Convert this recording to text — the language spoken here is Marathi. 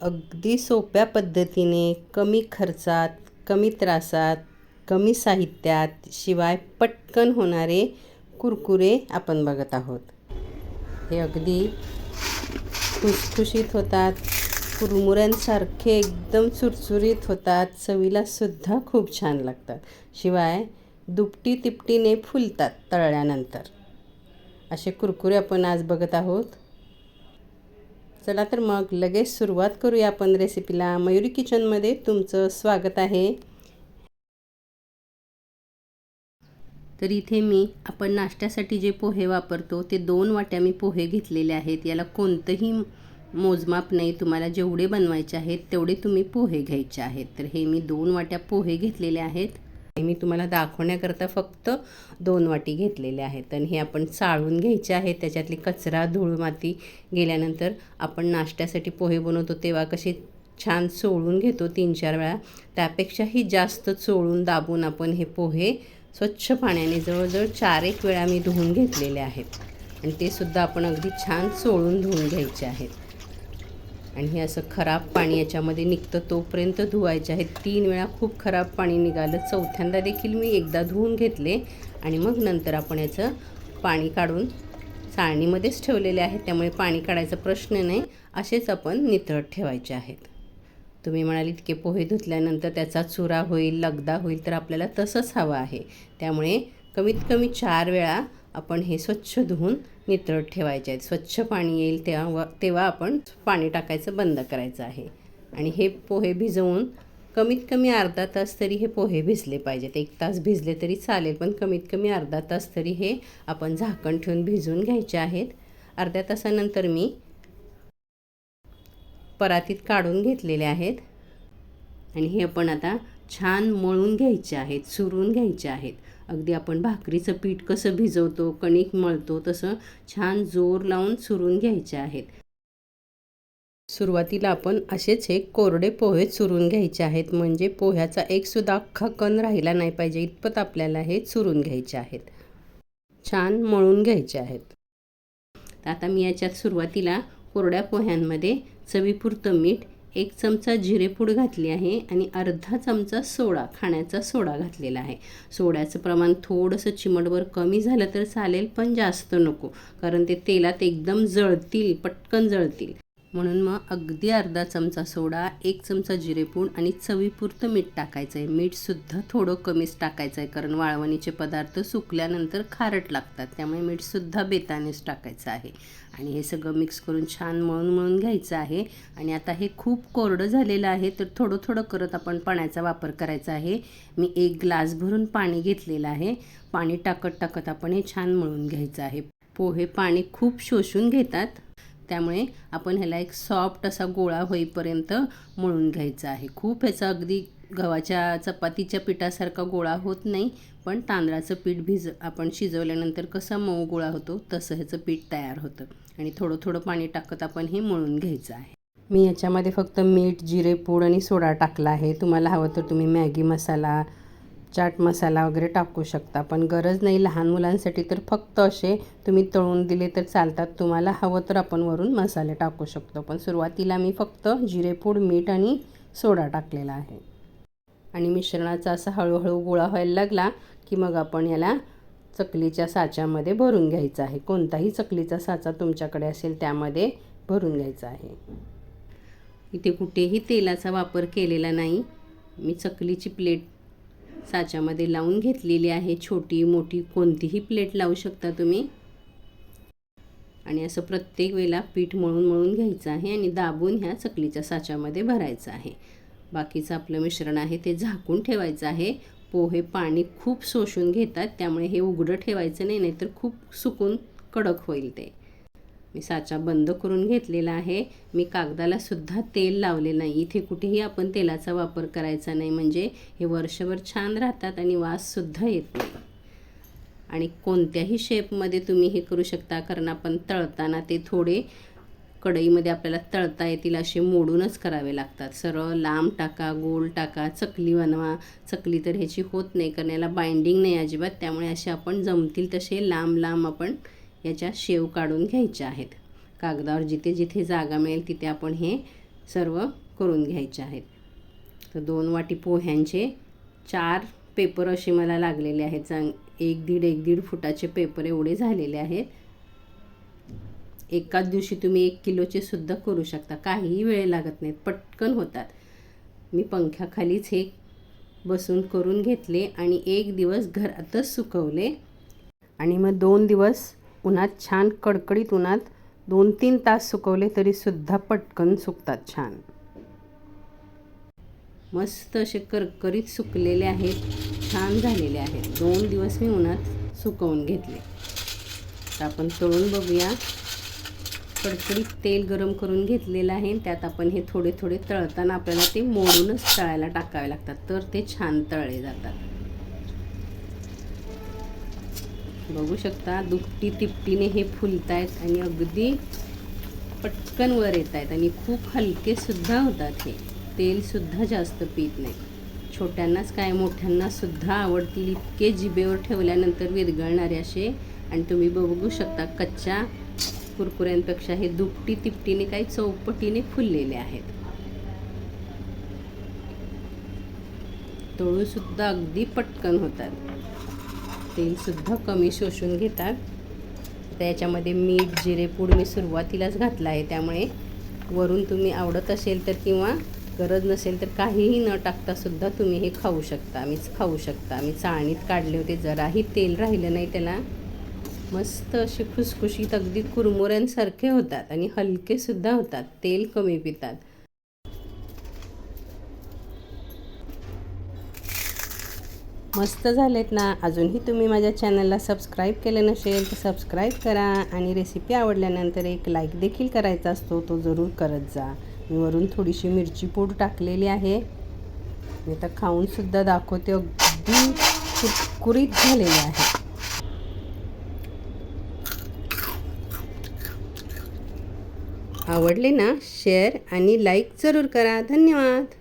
अगदी सोप्या पद्धतीने कमी खर्चात कमी त्रासात कमी साहित्यात शिवाय पटकन होणारे कुरकुरे आपण बघत आहोत. हे अगदी खुसखुशीत होतात कुरमुऱ्यांसारखे एकदम चुरचुरीत होतात चवीलासुद्धा खूप छान लागतात. शिवाय दुपटी तिपटीने फुलतात तळल्यानंतर. असे कुरकुरे आपण आज बघत आहोत. चला तर मग लगेच सुरुवात करूया आपण रेसिपीला मयुरी किचनमध्ये तुमचं स्वागत आहे. तर इथे मी आपण नाश्त्यासाठी जे पोहे वापरतो ते दोन वाट्या मी पोहे घेतलेले आहेत. याला कोणतंही मोजमाप नाही. तुम्हाला जेवढे बनवायचे आहेत तेवढे तुम्ही पोहे घ्यायचे आहेत. तर हे मी दोन वाट्या पोहे घेतलेले आहेत. मी तुम्हाला दाखवण्याकरता फक्त दोन वाटी घेतलेले आहेत. आणि हे आपण चाळून घ्यायचे आहेत. त्याच्यातली कचरा धूळ माती गेल्यानंतर आपण नाश्त्यासाठी पोहे बनवतो तेव्हा कसे छान चोळून घेतो तीन चार वेळा. त्यापेक्षाही जास्त चोळून दाबून आपण हे पोहे स्वच्छ पाण्याने जवळजवळ चार एक वेळा मी धुवून घेतलेले आहेत. आणि ते सुद्धा आपण अगदी छान चोळून धुवून घ्यायचे आहेत. आणि हे असं खराब पाणी याच्यामध्ये निघतं तोपर्यंत धुवायचे आहेत. तीन वेळा खूप खराब पाणी निघालं. चौथ्यांदा देखील मी एकदा धुवून घेतले आणि मग नंतर आपण याचं पाणी काढून चाळणीमध्येच ठेवलेले आहेत त्यामुळे पाणी काढायचा प्रश्न नाही. असेच आपण नितळत ठेवायचे आहेत. तुम्ही म्हणाल इतके पोहे धुतल्यानंतर त्याचा चुरा होईल लगदा होईल तर आपल्याला तसंच हवं आहे. त्यामुळे कमीत कमी चार वेळा आपण हे स्वच्छ धुवून नितळत ठेवायचे आहेत. स्वच्छ पाणी येईल तेव्हा तेव्हा आपण पाणी टाकायचं बंद करायचं आहे. आणि हे पोहे भिजवून कमीत कमी अर्धा तास तरी हे पोहे भिजले पाहिजेत. एक तास भिजले तरी चालेल पण कमीत कमी अर्धा तास तरी हे आपण झाकण ठेवून भिजवून घ्यायचे आहेत. अर्ध्या तासानंतर मी परातीत काढून घेतलेले आहेत. आणि हे आपण आता छान मळून घ्यायचे आहेत चुरून घ्यायचे आहेत. अगदी आपण भाकरीचं पीठ कसं भिजवतो कणिक मळतो तसं छान जोर लावून चुरून घ्यायचे आहेत. सुरुवातीला आपण असेच हे कोरडे पोहे चुरून घ्यायचे आहेत. म्हणजे पोह्याचा एकसुद्धा अख्खा कण राहिला नाही पाहिजे इतपत आपल्याला हे चुरून घ्यायचे आहेत. छान मळून घ्यायचे आहेत. आता मी याच्यात सुरुवातीला कोरड्या पोह्यांमध्ये चवीपुरतं मीठ एक चमचा जिरेपूड घातली आहे आणि अर्धा चमचा सोडा खाण्याचा सोडा घातलेला आहे. सोड्याचं प्रमाण थोडंसं चिमटभर कमी झालं तर चालेल पण जास्त नको कारण ते तेलात एकदम जळतील पटकन जळतील. म्हणून मग अगदी अर्धा चमचा सोडा एक चमचा जिरेपूड आणि चवीपुरतं मीठ टाकायचं आहे मीठसुद्धा थोडं कमीच टाकायचं आहे कारण वाळवणीचे पदार्थ सुकल्यानंतर खारट लागतात त्यामुळे मीठसुद्धा बेतानेच टाकायचं आहे. आणि हे सगळं मिक्स करून छान मळून मळून घ्यायचं आहे. आणि आता हे खूप कोरडं झालेलं आहे तर थोडं थोडं करत आपण पाण्याचा वापर करायचा आहे. मी एक ग्लास भरून पाणी घेतलेलं आहे. पाणी टाकत टाकत आपण हे छान मळून घ्यायचं आहे. पोहे पाणी खूप शोषून घेतात. त्यामुळे आपण ह्याला एक सॉफ्ट असा गोळा होईपर्यंत मळून घ्यायचा आहे. खूप ह्याचा अगदी गव्हाच्या चपातीच्या पिठासारखा गोळा होत नाही पण तांदळाचं पीठ भिज आपण शिजवल्यानंतर कसा मऊ गोळा होतो तसं ह्याचं पीठ तयार होतं. आणि थोडं थोडं पाणी टाकत आपण हे मळून घ्यायचं आहे. मी याच्यामध्ये फक्त मीठ जिरे पूड आणि सोडा टाकला आहे. तुम्हाला हवं तर तुम्ही मॅगी मसाला चाट मसाला वगैरे टाकू शकता. पण गरज नाही लहान मुलांसाठी तर फक्त असे तुम्ही तळून दिले तर चालतात. तुम्हाला हवं तर आपण वरून मसाले टाकू शकतो. पण सुरुवातीला मी फक्त जिरेपूड मीठ आणि सोडा टाकलेला आहे. आणि मिश्रणाचा असा हळूहळू गोळा व्हायला लागला की मग आपण याला चकलीच्या साच्यामध्ये भरून घ्यायचा आहे. कोणताही चकलीचा साचा तुमच्याकडे असेल त्यामध्ये भरून घ्यायचा आहे. इथे कुठेही तेलाचा वापर केलेला नाही. मी चकलीची प्लेट साच्यामध्ये लावून घेतलेली आहे. छोटी मोठी कोणतीही प्लेट लावू शकता तुम्ही. आणि असं प्रत्येक वेळेला पीठ मळून मळून घ्यायचं आहे आणि दाबून ह्या चकलीच्या साच्यामध्ये भरायचं आहे. बाकीचं आपलं मिश्रण आहे ते झाकून ठेवायचं आहे. पोहे पाणी खूप शोषून घेतात त्यामुळे हे उघडं ठेवायचं नाही नाहीतर खूप सुकून कडक होईल ते. मी साचा बंद करून घेतलेला आहे. मी कागदाला सुद्धा तेल लावले नाही. इथे कुठेही आपण तेलाचा वापर करायचा नाही. म्हणजे हे वर्षभर छान राहतात आणि वाससुद्धा येत नाही. आणि कोणत्याही शेपमध्ये तुम्ही हे करू शकता. कारण आपण तळताना ते थोडे कढईमध्ये आपल्याला तळता येतील असे मोडूनच करावे लागतात. सरळ लांब टाका गोल टाका चकली बनवा. चकली तर ह्याची होत नाही कारण याला बाइंडिंग नाही अजिबात. त्यामुळे असे आपण जमतील तसे लांब लांब आपण याच्या शेव काढून घ्यायच्या आहेत. कागदावर जिथे जिथे जागा मिळेल तिथे आपण हे सर्व करून घ्यायचे आहेत. तर दोन वाटी पोह्यांचे चार पेपर असे मला लागलेले आहेत. चांग एक दीड एक दीड फुटाचे पेपर एवढे झालेले आहेत. एकाच दिवशी तुम्ही एक किलोचे सुद्धा करू शकता. काहीही वेळ लागत नाहीत. पटकन होतात. मी पंख्याखालीच हे बसून करून घेतले आणि एक दिवस घरातच सुकवले. आणि मग दोन दिवस उन्हात छान कडकडीत उन्हात दोन तीन तास सुकवले तरीसुद्धा पटकन सुकतात छान. मस्त असे करकरीत सुकलेले आहेत. छान झालेले आहेत. दोन दिवस मी उन्हात सुकवून घेतले. तर आपण तळून बघूया. कडकडीत तेल गरम करून घेतलेलं आहे. त्यात आपण हे थोडे थोडे तळताना आपल्याला ते मोडूनच तळायला टाकावे लागतात. तर ते छान तळले जातात. बघू शकता दुपटी तिपटीने हे फुलत आहेत आणि अगदी पटकन वर येत आहेत आणि खूप हलकेसुद्धा होतात हे. तेलसुद्धा जास्त पीत नाही. छोट्यांनाच काय मोठ्यांनासुद्धा आवडतील इतके जिभेवर ठेवल्यानंतर विरघळणारे असे. आणि तुम्ही बघू शकता कच्च्या कुरकुऱ्यांपेक्षा हे दुपटी तिपटीने काही चौपटीने फुललेले आहेत. तळूसुद्धा अगदी पटकन होतात. तेलसुद्धा कमी शोषून घेतात. त्याच्यामध्ये मीठ जिरेपूड मी सुरुवातीलाच घातलं आहे. त्यामुळे वरून तुम्ही आवडत असेल तर किंवा गरज नसेल तर काहीही न टाकतासुद्धा तुम्ही हे खाऊ शकता. मीच खाऊ शकता. मी चाळणीत काढले होते. जराही तेल राहिलं नाही त्याला. मस्त असे खुसखुशीत अगदी कुरमुऱ्यांसारखे होतात आणि हलकेसुद्धा होतात तेल कमी पितात. मस्त झालेत ना? अजूनही तुम्ही माझ्या चॅनलला सबस्क्राईब केलं नसेल तर सबस्क्राईब करा आणि रेसिपी आवडल्यानंतर एक लाईक देखील करायचा असतो तो जरूर करत जा. मी वरून थोडीशी मिरची पूड टाकलेली आहे. मी आता खाऊनसुद्धा दाखवते अगदी कुरकुरीत झालेली आहे. आवडले ना शेअर आणि लाईक जरूर करा. धन्यवाद.